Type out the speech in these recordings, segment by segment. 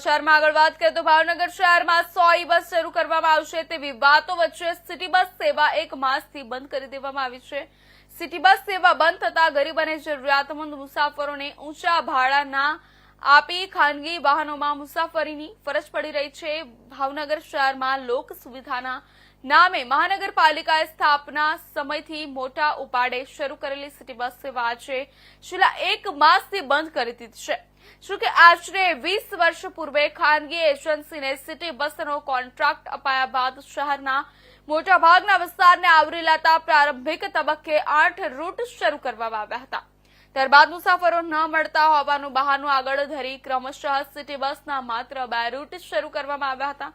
શહેરમાં આગળ વાત કરીએ તો ભાવનગર શહેરમાં સો ઈ બસ શરૂ કરવામાં આવશે તેવી વાતો વચ્ચે સિટી બસ સેવા એક માસથી બંધ કરી દેવામાં આવી છે. સિટી બસ સેવા બંધ થતા ગરીબ અને જરૂરિયાતમંદ મુસાફરોને ઊંચા ભાડા ના આપી ખાનગી વાહનોમાં મુસાફરીની ફરજ પડી રહી છે. ભાવનગર શહેરમાં લોક સુવિધાના નામે મહાનગરપાલિકાએ સ્થાપના સમયથી મોટા ઉપાડે શરૂ કરેલી સિટી બસ સેવા આજે છેલ્લા એક માસથી બંધ કરી દીધી છે. શું કે આશરે વીસ વર્ષ પૂર્વે ખાનગી એજન્સીને સિટી બસનો કોન્ટ્રાક્ટ અપાયા બાદ શહેરના મોટાભાગના વિસ્તારને આવરી લેતા પ્રારંભિક તબક્કે આઠ રૂટ શરૂ કરવામાં આવ્યા હતા. ત્યારબાદ મુસાફરો ન મળતા હોવાનું બહાનું આગળ ધરી ક્રમશઃ સિટી બસના માત્ર બે રૂટ શરૂ કરવામાં આવ્યા હતા.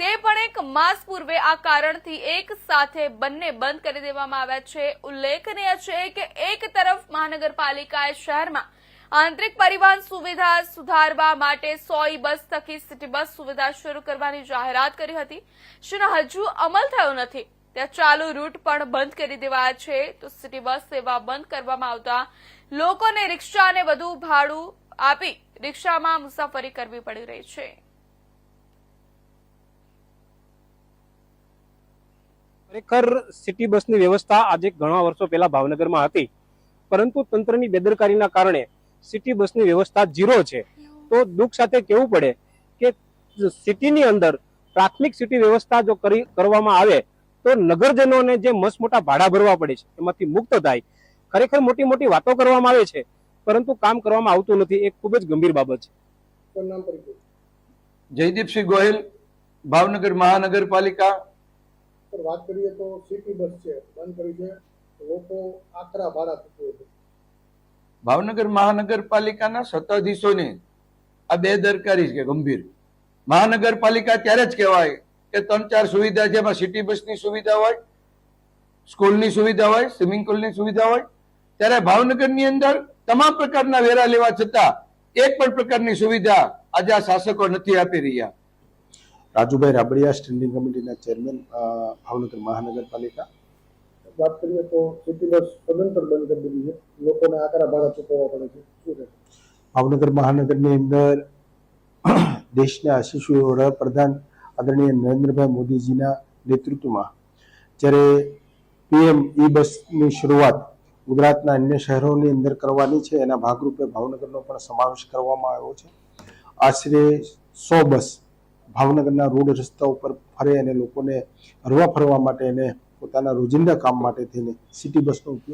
તે પણ એક માસ પૂર્વે આ કારણથી એક સાથે બંને બંધ કરી દેવામાં આવ્યા છે. ઉલ્લેખનીય છે કે એક તરફ મહાનગરપાલિકાએ શહેરમાં આંતરિક પરિવહન સુવિધા સુધારવા માટે સોઈ બસ થકી સિટી બસ સુવિધા શરૂ કરવાની જાહેરાત કરી હતી. જેનો હજુ અમલ થયો નથી. ત્યાં ચાલુ રૂટ પણ બંધ કરી દેવાયા છે. તો સિટી બસ સેવા બંધ કરવામાં આવતા લોકોને રિક્ષાને વધુ ભાડું આપી રિક્ષામાં મુસાફરી કરવી પડી રહી છે. ખરેખર સિટી બસની વ્યવસ્થા આજે ઘણા વર્ષો પહેલા ભાવનગરમાં હતી, પરંતુ તંત્રની બેદરકારીના કારણે સિટી બસની વ્યવસ્થા ઝીરો છે. તો દુઃખ સાથે કહેવું પડે કે સિટીની અંદર પ્રાથમિક સિટી વ્યવસ્થા જો કરી કરવામાં આવે, તો નગરજનોને જે મસ્ત મોટા ભાડા ભરવા પડે છે, એમાંથી મુક્ત થાય. ખરેખર મોટી મોટી વાતો કરવામાં આવે છે પરંતુ કામ કરવામાં આવતું નથી. એ ખૂબ જ ગંભીર બાબત છે. જયદીપસિંહ ગોહિલ ભાવનગર મહાનગરપાલિકા. પર વાત કરીએ તો સિટી બસ છે બંધ કરી છે. લોકો આકરા ભાડા ચૂકવે છે. ભાવનગર મહાનગરપાલિકાના સત્તાધીશોને આ બેદરકારી છે ગંભીર. મહાનગરપાલિકા ત્યારે જ કહેવાય કે ત્રણ ચાર સુવિધા છે એમાં સિટી બસની સુવિધા હોય સ્કૂલની સુવિધા હોય સ્વિમિંગ પુલની સુવિધા હોય ત્યારે ભાવનગરની અંદર તમામ પ્રકારના વેરા લેવા છતાં એક પણ પ્રકારની સુવિધા આજે આ શાસકો નથી આપી રહ્યા. રાજુભાઈ રાબડિયા સ્ટેન્ડિંગ કમિટીના ચેરમેન ભાવનગર મહાનગરપાલિકા. વાત કરીએ તો સિટી બસ સદંતર બંધ કરી દીધી છે. લોકોને આકરા ભાડા ચૂકવવા પડે છે. ભાવનગર મહાનગરની અંદર દેશના શિશુ વડાપ્રધાન આદરણીય નરેન્દ્રભાઈ મોદીજીના નેતૃત્વમાં જ્યારે પીએમ ઈ બસની શરૂઆત ગુજરાતના અન્ય શહેરોની અંદર કરવાની છે, એના ભાગરૂપે ભાવનગરનો પણ સમાવેશ કરવામાં આવ્યો છે. આશરે સો બસ ભાવનગરના રોડ રસ્તા ઉપર ફરે અને લોકોને હરવા ફરવા માટે અને પોતાના રોજિંદા કામ માટે થઈને સિટી બસનો ઉપયોગ